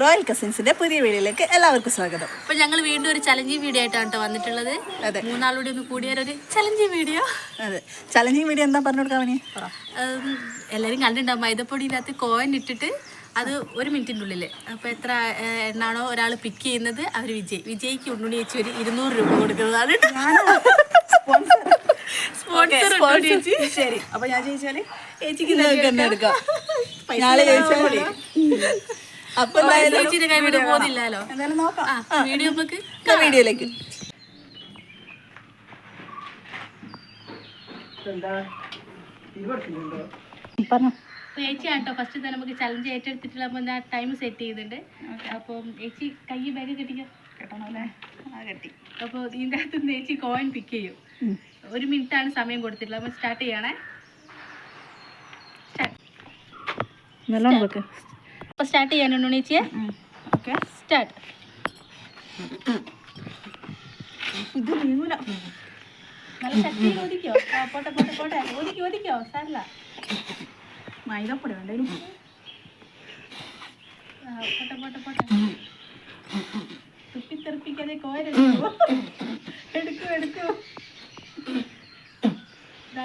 Royal കസിൻസിന്റെ പുതിയ വീഡിയോയിലേക്ക് എല്ലാവർക്കും സ്വാഗതം. അപ്പൊ ഞങ്ങൾ വീണ്ടും ഒരു ചലഞ്ചിങ് വീഡിയോ ആയിട്ടാണ് കേട്ടോ വന്നിട്ടുള്ളത്. അതെ. മൂന്നാളുടെ ഒന്ന് കൂടിയ ഒരു ചലഞ്ചിങ് വീഡിയോ അതെ. ചലഞ്ചിങ് വീഡിയോ എന്താ പറഞ്ഞു എല്ലാരും എല്ലാവരും കണ്ടിട്ടുണ്ടാവും മൈദപ്പൊടിയിനകത്ത് കോയിൻ ഇട്ടിട്ട് അത് ഒരു മിനിറ്റിന്റെ ഉള്ളിൽ അപ്പോൾ എത്ര എണ്ണാണോ ഒരാൾ പിക്ക് ചെയ്യുന്നത്? അവർ വിജയ്. വിജയ്ക്ക് ഉണ്ണുണി വെച്ച് ഒരു ഇരുന്നൂറ് രൂപ കൊടുക്കുന്നതാണ് സ്പോൺസർ ശരി. അപ്പൊ ഞാൻ ചോദിച്ചാൽ ചേച്ചിക്ക് എടുക്കാം. അപ്പൊ എന്തായാലും വീഡിയോയിലേക്ക്. ചേച്ചി ആട്ടോ ഫസ്റ്റ് തന്നെ നമുക്ക് ചലഞ്ച് ഏറ്റെടുത്തിട്ടുള്ള അപ്പോൾ ഞാൻ ടൈം സെറ്റ് ചെയ്തിട്ടുണ്ട്. അപ്പോൾ ചേച്ചി കൈ ബാഗ് കെട്ടിക്കോ? കേട്ടോണല്ലേ ആ കെട്ടി. അപ്പോൾ ഇതിന്റെ അകത്ത് നിന്ന് ചേച്ചി കോയിൻ പിക്ക് ചെയ്യും. ഒരു മിനിറ്റ് ആണ് സമയം കൊടുത്തിട്ടുള്ളത്. അപ്പോൾ സ്റ്റാർട്ട് ചെയ്യണേ. നല്ലോണം വെക്ക് അപ്പോൾ സ്റ്റാർട്ട് ചെയ്യാനുണ്ടോ ചേച്ചിയെ ഓക്കെ സ്റ്റാർട്ട് ഇത് നീങ്ങൂല നല്ല ശക്തി ഓദിക്കോ പോട്ടെ പോട്ടെ പോട്ടെ. ഓദിക്കോ ഓദിക്കോ സാറില്ല മൈദപ്പൊടി വേണ്ടേലും പോട്ടെ പോട്ടെ പോട്ടെ. തുപ്പി തെറിപ്പിക്കാതെ കോയിൻ എടുക്കൂ എടുക്കൂ.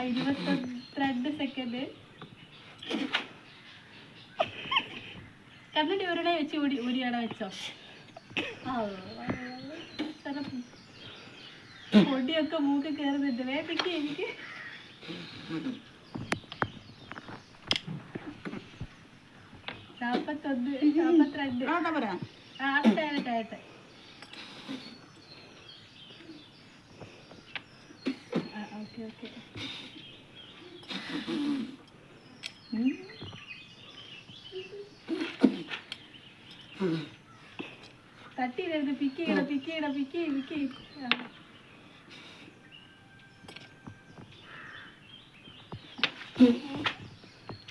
ഇരുപത്തി രണ്ട് സെക്കൻഡ് കണ്ടിട്ട് ഒരിടെ വെച്ച് ഊടി ഊരിയാണ് വെച്ചോ. പൊടിയൊക്കെ മൂക്ക് കയറുന്നുണ്ട്. വേപ്പിക്ക് എനിക്ക്. നാപ്പത്തൊന്ന് നാപ്പത്തിരണ്ട്. ആ പറയാ. ആട്ടെ ആട്ടെ ആട്ടെ ഓക്കെ ഓക്കെ. തട്ടിയിടരുത് പിക്ക് ചെയ്യണം പിക്ക് ചെയ്യണം പിക്ക് ചെയ്യും പിക്ക് ചെയ്യും.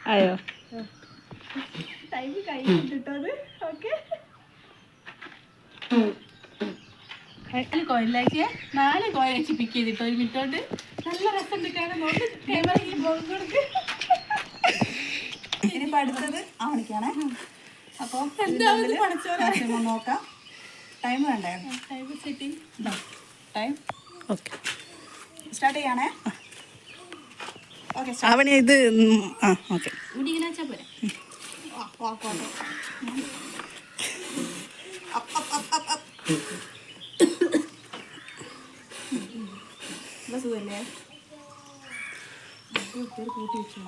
അയ്യോ. ടൈം കഴിഞ്ഞിട്ടത് ഓക്കെ നാല് കോയിൻ ലാക്കിയ നാല് വെച്ച് പിക്ക് ചെയ്തിട്ടോ? ഒരു മിനിറ്റ് കൊണ്ട്. നല്ല രസം കാണാൻ. നോക്ക് കൊടുക്ക് അടുത്തത് ആവണിക്കാണേ അപ്പൊ എന്താவது പഠിച്ചോനെ നോക്കാം ടൈം വേണ്ടേ ടൈം ഓക്കെ സ്റ്റാർട്ട് ചെയ്യണേ ഓക്കെ അവന് ഇത് ആ ഓക്കെ കൂട്ടി വെച്ചു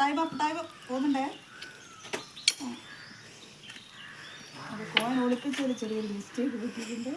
ടൈം അപ്പ് പോകുന്നുണ്ടേ? അത് കോൺ ഒളിപ്പിച്ചൊരു ചെറിയൊരു മിസ്റ്റേക്ക് പറ്റിയിട്ടുണ്ട്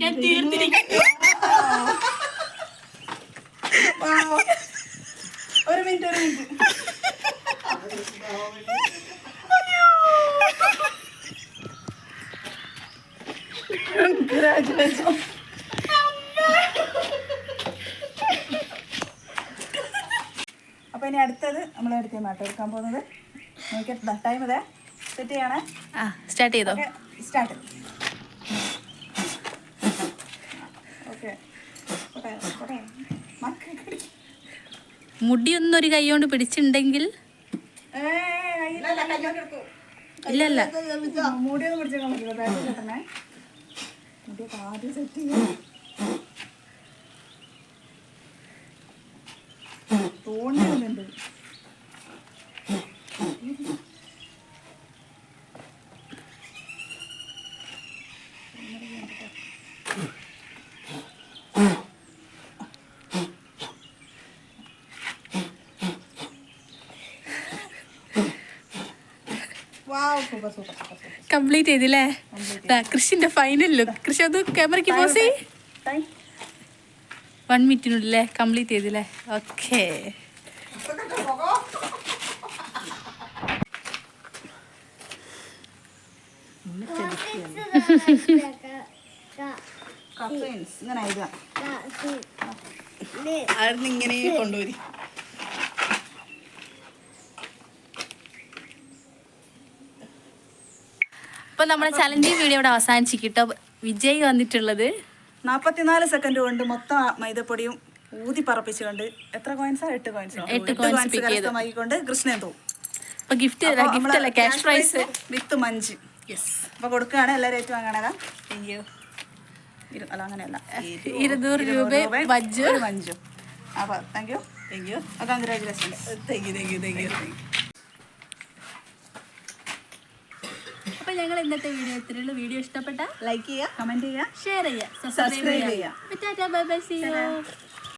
ഞാൻ തീർത്തിരിക്കുന്നു. ഒരു മിനിറ്റ് ഒരു മിനിറ്റ് Congratulations. അപ്പൊ ഇനി അടുത്തത് നമ്മൾ അടുത്ത നാട്ടോ എടുക്കാൻ പോകുന്നത് നോക്കിയിട്ട് ടൈം ഇതേ. സെറ്റ് ചെയ്യണേ. ആ സ്റ്റാർട്ട് ചെയ്തോ? ഓക്കെ സ്റ്റാർട്ട് ഓക്കെ മുടിയൊന്നും ഒരു കൈ കൊണ്ട് പിടിച്ചിട്ടുണ്ടെങ്കിൽ ഇല്ല ഇല്ല. മൂടിയൊന്നും പിടിച്ചേക്കാൻ പറ്റില്ല മുടിയൊക്കെ ആദ്യം സെറ്റ് ചെയ്യാം കംപ്ലീറ്റ് ചെയ്തില്ലേ? ദാ, കൃഷിന്റെ ഫൈനൽ ലുക്ക് കൃഷി അത് ക്യാമറയ്ക്ക് പോസ് ചെയ് വൺ മിനിറ്റിനുള്ളിലെ കംപ്ലീറ്റ് ചെയ്തില്ലേ? ഓക്കെ ഇങ്ങനെ കൊണ്ടുവരി അപ്പൊ നമ്മുടെ ചലഞ്ചിങ് വീഡിയോ ഇവിടെ അവസാനിച്ചിട്ടോ വിജയ് വന്നിട്ടുള്ളത്. നാപ്പത്തിനാല് സെക്കൻഡ് കൊണ്ട് മൊത്തം മൈദപ്പൊടിയും ഊതി പറപ്പിച്ചുകൊണ്ട് എത്ര കോയിൻസാ എട്ട് കോയിൻസോ എട്ട് ചെയ്തു. കരസ്ഥമാക്കിക്കൊണ്ട് കൃഷ്ണൻ തോ. അപ്പൊ ഗിഫ്റ്റ് ഗിഫ്റ്റ് അല്ല? Cash prize with Munch. Yes അപ്പൊ കൊടുക്കുകയാണ്. എല്ലാവരും ഏറ്റവും വാങ്ങണതാ താങ്ക് യു ഇരു- അല്ല അങ്ങനെയല്ല. ഇരുന്നൂറ് രൂപ മഞ്ചു മഞ്ചും. അപ്പൊ thank you thank you congratulations thank you thank you thank you അപ്പൊ ഞങ്ങൾ ഇന്നത്തെ വീഡിയോ ഇത്രയുള്ള വീഡിയോ ഇഷ്ടപ്പെട്ട ലൈക്ക് ചെയ്യുക. കമന്റ് ചെയ്യുക ഷെയർ ചെയ്യുക സബ്സ്ക്രൈബ് ചെയ്യുക. Bye bye see you